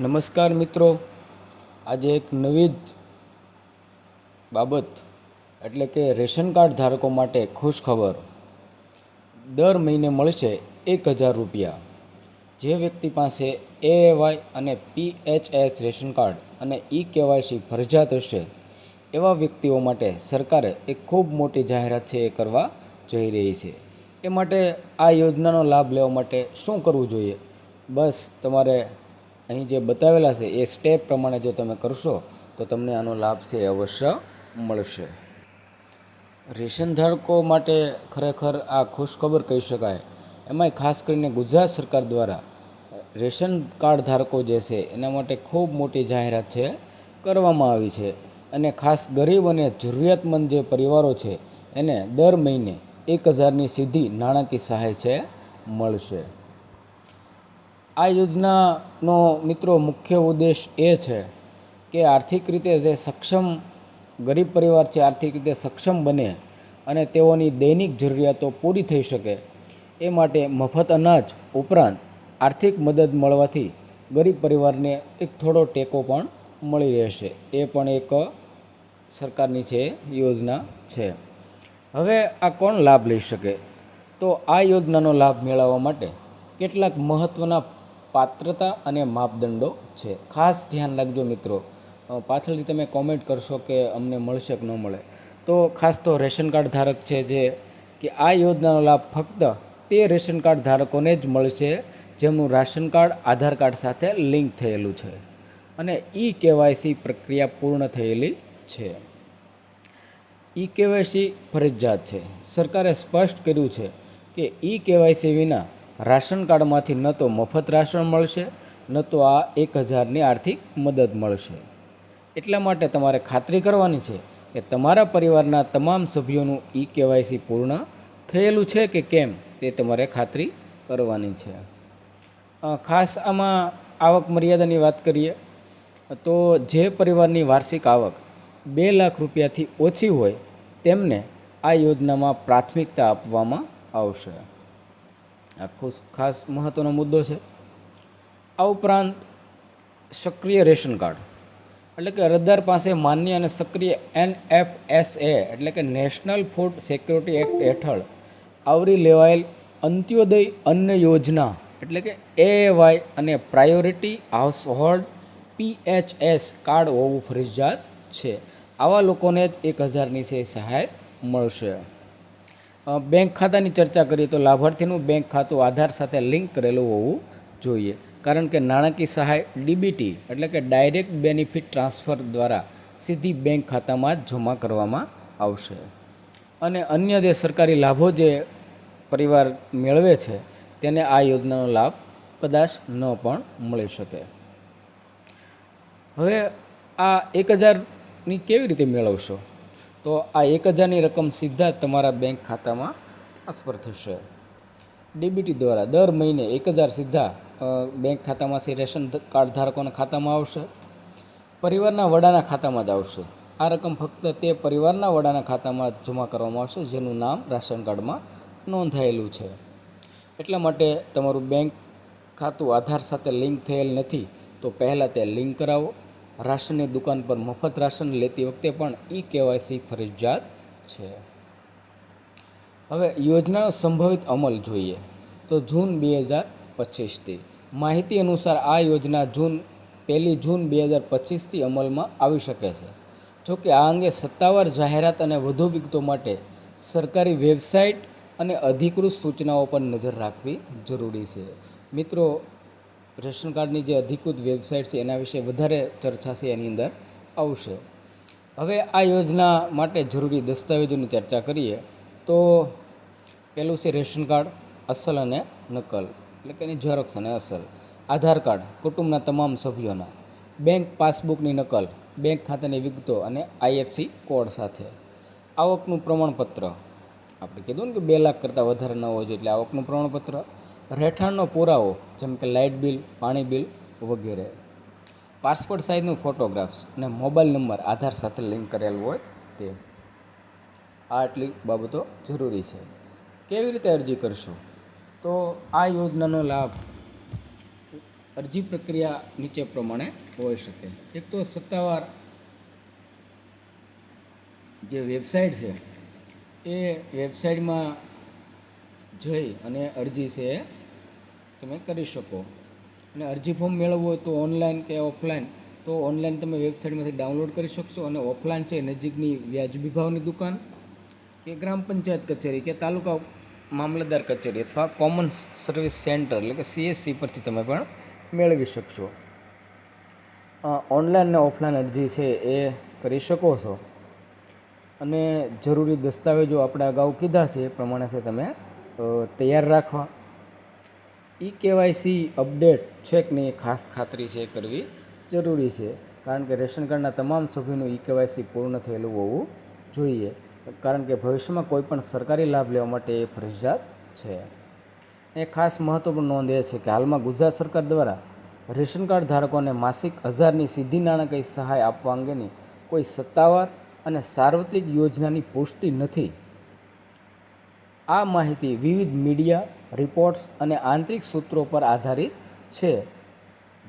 નમસ્કાર મિત્રો. આજે એક નવી જ બાબત, એટલે કે રેશન કાર્ડ ધારકો માટે ખુશ ખબર. દર મહિને મળશે એક હજાર રૂપિયા. જે વ્યક્તિ પાસે એએવાય અને પીએચએસ રેશન કાર્ડ અને ઈ કેવાયસી ફરજિયાત હશે, એવા વ્યક્તિઓ માટે સરકારે એક ખૂબ મોટી જાહેરાત છે એ કરવા જઈ રહી છે. એ માટે આ યોજનાનો લાભ લેવા માટે શું કરવું જોઈએ? બસ, તમારે અહીં જે બતાવેલા છે, એ સ્ટેપ પ્રમાણે જો તમે કરશો, તો તમને આનો લાભ છે એ અવશ્ય મળશે. રેશન ધારકો માટે ખરેખર આ ખુશખબર કહી શકાય. એમાંય ખાસ કરીને ગુજરાત સરકાર દ્વારા રેશન કાર્ડ ધારકો જે છે, એના માટે ખૂબ મોટી જાહેરાત છે, કરવામાં આવી છે. અને ખાસ ગરીબ અને જરૂરિયાતમંદ જે પરિવારો છે, એને દર મહિને એક હજારની સીધી નાણાકીય સહાય છે, મળશે. આ યોજનાનો મિત્રો મુખ્ય ઉદ્દેશ એ છે કે આર્થિક રીતે જે સક્ષમ ગરીબ પરિવાર છે, આર્થિક રીતે સક્ષમ બને અને તેઓની દૈનિક જરૂરિયાતો પૂરી થઈ શકે. એ માટે મફત અનાજ ઉપરાંત આર્થિક મદદ મળવાથી ગરીબ પરિવારને એક થોડો ટેકો પણ મળી રહેશે. એ પણ એક સરકારની છે, યોજના છે. હવે આ કોણ લાભ લઈ શકે? તો આ યોજનાનો લાભ મેળવવા માટે કેટલાક મહત્ત્વના પાત્રતા અને માપદંડો છે. ખાસ ધ્યાન રાખજો મિત્રો. પાછળથી તમે કોમેન્ટ કરશો કે અમને મળશે કે ન મળે. તો ખાસ તો રેશન કાર્ડ ધારક છે જે કે આ યોજનાનો લાભ ફક્ત તે રેશન કાર્ડ ધારકોને જ મળશે જેમનું રાશન કાર્ડ, આધાર કાર્ડ સાથે લિંક થયેલું છે. અને ઈ કેવાયસી પ્રક્રિયા પૂર્ણ થયેલી છે. ઈ કેવાયસી ફરજિયાત છે. સરકારે સ્પષ્ટ કર્યું છે કે ઈ કેવાયસી વિના રાશન કાર્ડમાંથી ન તો મફત રાશન મળશે, ન તો આ એક હજારની આર્થિક મદદ મળશે. એટલા માટે તમારે ખાતરી કરવાની છે કે તમારા પરિવારના તમામ સભ્યોનું ઈ કેવાયસી પૂર્ણ થયેલું છે કે કેમ તે તમારે ખાતરી કરવાની છે. ખાસ આમાં આવક મર્યાદાની વાત કરીએ, તો જે પરિવારની વાર્ષિક આવક બે લાખ રૂપિયાથી ઓછી હોય તેમને આ યોજનામાં પ્રાથમિકતા આપવામાં આવશે. આ ખુશ ખાસ મહત્ત્વનો મુદ્દો છે. આ ઉપરાંત સક્રિય રેશન કાર્ડ, એટલે કે અરજદાર પાસે માન્ય અને સક્રિય એન એફ એસ એ, એટલે કે નેશનલ ફૂડ સિક્યોરિટી એક્ટ હેઠળ આવરી લેવાયેલ અંત્યોદય અન્ન યોજના, એટલે કે એ એવાય અને priority household PHS card હોવું ફરજિયાત છે. આવા લોકોને જ એક હજારની છે સહાય મળશે. બેંક ખાતાની ચર્ચા કરીએ તો લાભાર્થીનું બેંક ખાતું આધાર સાથે લિંક કરેલું હોવું જોઈએ. કારણ કે નાણાકીય સહાય ડીબીટી એટલે કે ડાયરેક્ટ બેનિફિટ ટ્રાન્સફર દ્વારા સીધી બેંક ખાતામાં જમા કરવામાં આવશે. અને અન્ય જે સરકારી લાભો જે પરિવાર મેળવે છે, તેને આ યોજનાનો લાભ કદાચ ન પણ મળી શકે. હવે આ એક હજારની કેવી રીતે મેળવશો? તો આ એક હજારની રકમ સીધા તમારા બેંક ખાતામાં ટ્રાન્સફર થશે. ડીબીટી દ્વારા દર મહિને એક હજાર સીધા બેંક ખાતામાંથી રેશન કાર્ડ ધારકોના ખાતામાં આવશે. પરિવારના વડાના ખાતામાં જ આવશે. આ રકમ ફક્ત તે પરિવારના વડાના ખાતામાં જ જમા કરવામાં આવશે, જેનું નામ રાશન કાર્ડમાં નોંધાયેલું છે. એટલા માટે તમારું બેંક ખાતું આધાર સાથે લિંક થયેલ નથી, તો પહેલાં તે લિંક કરાવો. રાશનની દુકાન પર મફત રાશન લેતી વખતે પણ ઈ કેવાયસી ફરજિયાત છે. હવે યોજનાનો સંભવિત અમલ જોઈએ તો જૂન બે હજાર પચીસથી. માહિતી અનુસાર આ યોજના જૂન, પહેલી જૂન બે હજાર પચીસથી અમલમાં આવી શકે છે. જોકે આ અંગે સત્તાવાર જાહેરાત અને વધુ વિગતો માટે સરકારી વેબસાઇટ અને અધિકૃત સૂચનાઓ પર નજર રાખવી જરૂરી છે. મિત્રો રેશન કાર્ડની જે અધિકૃત વેબસાઇટ છે એના વિશે વધારે ચર્ચા છે એની અંદર આવશે. હવે આ યોજના માટે જરૂરી દસ્તાવેજોની ચર્ચા કરીએ તો પહેલું છે રેશન કાર્ડ, અસલ અને નકલ, એટલે કે એની ઝેરોક્ષ અને અસલ. આધાર કાર્ડ, કુટુંબના તમામ સભ્યોના. બેંક પાસબુકની નકલ, બેંક ખાતાની વિગતો અને આઈએફસી કોડ સાથે. આવકનું પ્રમાણપત્ર. આપણે કીધું ને કે બે લાખ કરતાં વધારે ન હોવું જોઈએ એટલે આવકનું પ્રમાણપત્ર. રહેઠાણનો પુરાવો, જેમ કે લાઇટ બિલ, પાણી બિલ વગેરે. પાસપોર્ટ સાઇઝનું ફોટોગ્રાફ્સ અને મોબાઈલ નંબર આધાર સાથે લિંક કરેલ હોય તે. આ આટલી બાબતો જરૂરી છે. કેવી રીતે અરજી કરશો? તો આ યોજનાનો લાભ અરજી પ્રક્રિયા નીચે પ્રમાણે હોઈ શકે. એક તો સત્તાવાર જે વેબસાઇટ છે, એ વેબસાઇટમાં જઈ અને અરજી છે એ તમે કરી શકો. અને અરજી ફોર્મ મેળવવું હોય તો ઓનલાઈન કે ઓફલાઈન તો ઓનલાઈન તમે વેબસાઇટમાંથી ડાઉનલોડ કરી શકશો અને ઓફલાઈન છે નજીકની વ્યાજબી ભાવની દુકાન કે ગ્રામ પંચાયત કચેરી કે તાલુકા મામલતદાર કચેરી અથવા કોમન સર્વિસ સેન્ટર એટલે કે સીએસસી પરથી તમે પણ મેળવી શકશો. ઓનલાઈન અને ઓફલાઈન અરજી છે એ કરી શકો છો. અને જરૂરી દસ્તાવેજો આપણે અગાઉ કીધા છે એ પ્રમાણે છે તમે તૈયાર રાખવા ઈ કેવાયસી અપડેટ છે કે નહીં એ ખાસ ખાતરી છે કરવી જરૂરી છે. કારણ કે રેશન કાર્ડના તમામ સભ્યોનું ઈ કેવાયસી પૂર્ણ થયેલું હોવું જોઈએ. કારણ કે ભવિષ્યમાં કોઈ પણ સરકારી લાભ લેવા માટે એ ફરજિયાત છે. એ ખાસ મહત્વપૂર્ણ નોંધ એ છે કે હાલમાં ગુજરાત સરકાર દ્વારા રેશન કાર્ડ ધારકોને માસિક હજારની સીધી નાણાકીય સહાય આપવા અંગેની કોઈ સત્તાવાર અને સાર્વત્રિક યોજનાની પુષ્ટિ નથી. આ માહિતી વિવિધ મીડિયા, રિપોર્ટ્સ અને આંતરિક સૂત્રો પર આધારિત છે.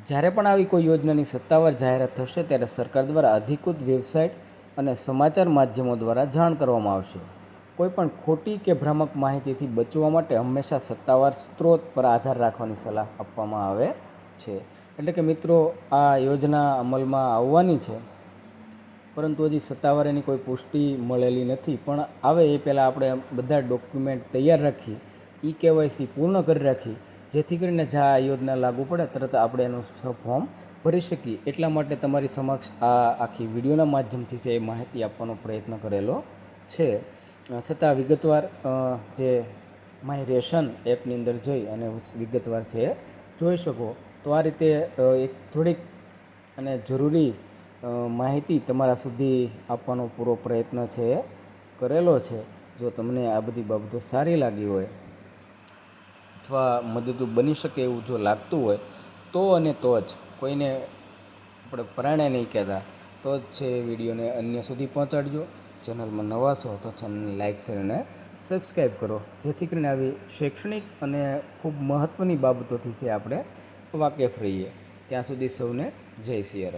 જ્યારે પણ આવી કોઈ યોજનાની સત્તાવાર જાહેરાત થશે, ત્યારે સરકાર દ્વારા અધિકૃત વેબસાઇટ અને સમાચાર માધ્યમો દ્વારા જાણ કરવામાં આવશે. કોઈપણ ખોટી કે ભ્રામક માહિતીથી બચવા માટે હંમેશા સત્તાવાર સ્ત્રોત પર આધાર રાખવાની સલાહ આપવામાં આવે છે. એટલે કે મિત્રો, આ યોજના અમલમાં આવવાની છે. પરંતુ હજી સત્તાવાર એની કોઈ પુષ્ટિ મળેલી નથી. પણ આવે એ પહેલાં આપણે બધા ડોક્યુમેન્ટ તૈયાર રાખી ઈ કેવાયસી પૂર્ણ કરી રાખી જેથી કરીને જ્યાં આ યોજના લાગુ પડે, તરત આપણે એનું ફોર્મ ભરી શકીએ. એટલા માટે તમારી સમક્ષ આ આખી વિડીયોના માધ્યમથી છે એ માહિતી આપવાનો પ્રયત્ન કરેલો છે. છતાં વિગતવાર જે માય રેશન એપની અંદર જઈ અને વિગતવાર છે, જોઈ શકો. તો આ રીતે એક થોડીક અને જરૂરી માહિતી તમારા સુધી આપવાનો પૂરો પ્રયત્ન છે એ કરેલો છે. જો તમને આ બધી બાબતો સારી લાગી હોય અથવા મદદરૂપ બની શકે એવું જો લાગતું હોય, તો અને તો જ કોઈને આપણે પરાણે નહીં કહેતા, તો જ છે વિડીયોને અન્ય સુધી પહોંચાડજો. ચેનલમાં નવા છો તો ચેનલને લાઇક શેર અને સબસ્ક્રાઈબ કરો. જેથી કરીને આવી શૈક્ષણિક અને ખૂબ મહત્ત્વની બાબતોથી છે આપણે વાકેફ રહીએ. ત્યાં સુધી સૌને જય સિયારામ.